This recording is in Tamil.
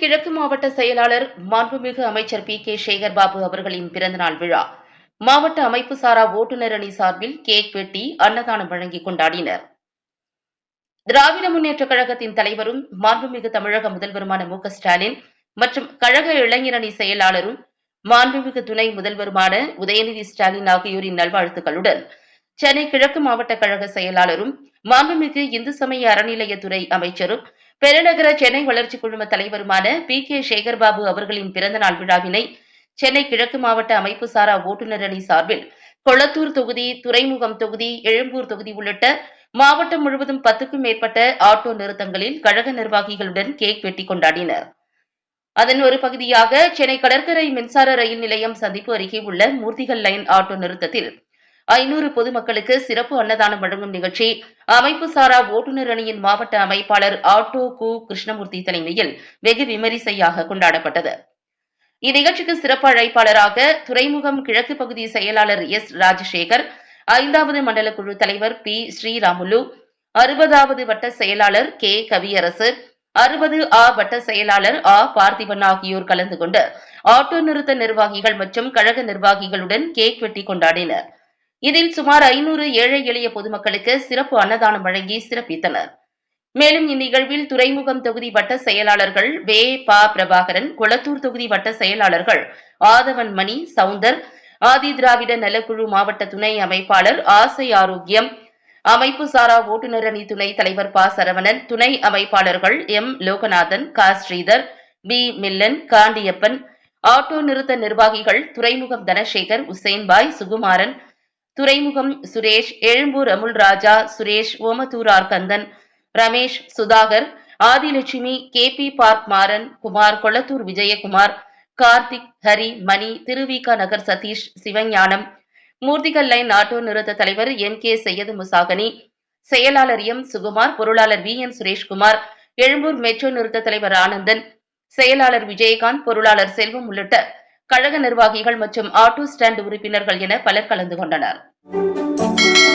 கிழக்கு மாவட்ட செயலாளர் மாண்புமிகு அமைச்சர் பி. கே. சேகர்பாபு அவர்களின் பிறந்தநாள் விழா. மாவட்ட அமைப்பு சாரா ஓட்டுநர் அணி சார்பில் கேக் வெட்டி அன்னதானம் வழங்கி கொண்டாடினர். திராவிட முன்னேற்றக் கழகத்தின் தலைவரும் மாண்புமிகு தமிழக முதல்வருமான மு. ஸ்டாலின் மற்றும் கழக இளைஞரணி செயலாளரும் மாண்புமிகு துணை முதல்வருமான உதயநிதி ஸ்டாலின் ஆகியோரின் நல்வாழ்த்துக்களுடன் சென்னை கிழக்கு மாவட்ட கழக செயலாளரும் மாண்புமிகு இந்து சமய அறநிலையத்துறை அமைச்சரும் பெருநகர சென்னை வளர்ச்சி குழும தலைவருமான பி. கே. சேகர்பாபு அவர்களின் பிறந்தநாள் விழாவினை சென்னை கிழக்கு மாவட்ட அமைப்பு சாரா ஓட்டுநர் அணி சார்பில் கொளத்தூர் தொகுதி துறைமுகம் தொகுதி எழும்பூர் தொகுதி உள்ளிட்ட மாவட்டம் முழுவதும் பத்துக்கும் மேற்பட்ட ஆட்டோ நிறுத்தங்களில் கழக நிர்வாகிகளுடன் கேக் வெட்டி கொண்டாடினர். அதன் ஒரு பகுதியாக சென்னை கடற்கரை மின்சார ரயில் நிலையம் சந்திப்பு அருகே உள்ள மூர்த்திகள் லைன் ஆட்டோ நிறுத்தத்தில் ஐநூறு பொதுமக்களுக்கு சிறப்பு அன்னதானம் வழங்கும் நிகழ்ச்சி அமைப்பு சாரா ஓட்டுநர் அணியின் மாவட்ட அமைப்பாளர் ஆட்டோ கு கிருஷ்ணமூர்த்தி தலைமையில் வெகு விமரிசையாக கொண்டாடப்பட்டது. இந்நிகழ்ச்சிக்கு சிறப்பு அழைப்பாளராக துறைமுகம் கிழக்கு பகுதி செயலாளர் எஸ் ராஜசேகர் ஐந்தாவது மண்டல குழு தலைவர் பி ஸ்ரீராமுலு அறுபதாவது வட்ட செயலாளர் கே கவியரசு அறுபது ஆ வட்ட செயலாளர் ஆ பார்த்திபன் ஆகியோர் கலந்து கொண்டு ஆட்டோ நிறுத்த நிர்வாகிகள் மற்றும் கழக நிர்வாகிகளுடன் கேக் வெட்டி கொண்டாடினர். இதில் சுமார் ஐநூறு ஏழை எளிய பொதுமக்களுக்கு சிறப்பு அன்னதானம் வழங்கி சிறப்பித்தனர். மேலும் இந்நிகழ்வில் துறைமுகம் தொகுதி வட்ட செயலாளர்கள் வே. பா. பிரபாகரன் குளத்தூர் தொகுதி வட்ட செயலாளர்கள் ஆதவன் மணி சவுந்தர் ஆதி திராவிட நலக்குழு மாவட்ட துணை அமைப்பாளர் ஆசை ஆரோக்கியம் அமைப்பு சாரா ஓட்டுநர் அணி துணை தலைவர் ப. சரவணன் துணை அமைப்பாளர்கள் எம். லோகநாதன் கா. ஸ்ரீதர் பி. மில்லன் காண்டியப்பன் ஆட்டோ நிறுத்த நிர்வாகிகள் Thuraimugam Dhanasekar Usenbhai Sukumaran Thuraimugam Suresh Ezhumbur Amul Raja Suresh Omandurar Kandan Ramesh Sudhakar Adhilakshmi K P park Maran Kumar Kolathur Vijayakumar Karthik Hari Mani Thiruvika Nagar Satish Sivagnanam மூர்த்திகள் லைன் ஆட்டோ நிறுத்த தலைவர் எம் கே சையது முசாகனி செயலாளர் எம் சுகுமார் பொருளாளர் V M Sureshkumar Ezhumbur metro நிறுத்த தலைவர் ஆனந்தன் செயலாளர் விஜயகாந்த் பொருளாளர் செல்வம் உள்ளிட்ட கழக நிர்வாகிகள் மற்றும் ஆட்டோ ஸ்டாண்ட் உறுப்பினர்கள் என பலர் கலந்து கொண்டனர். Música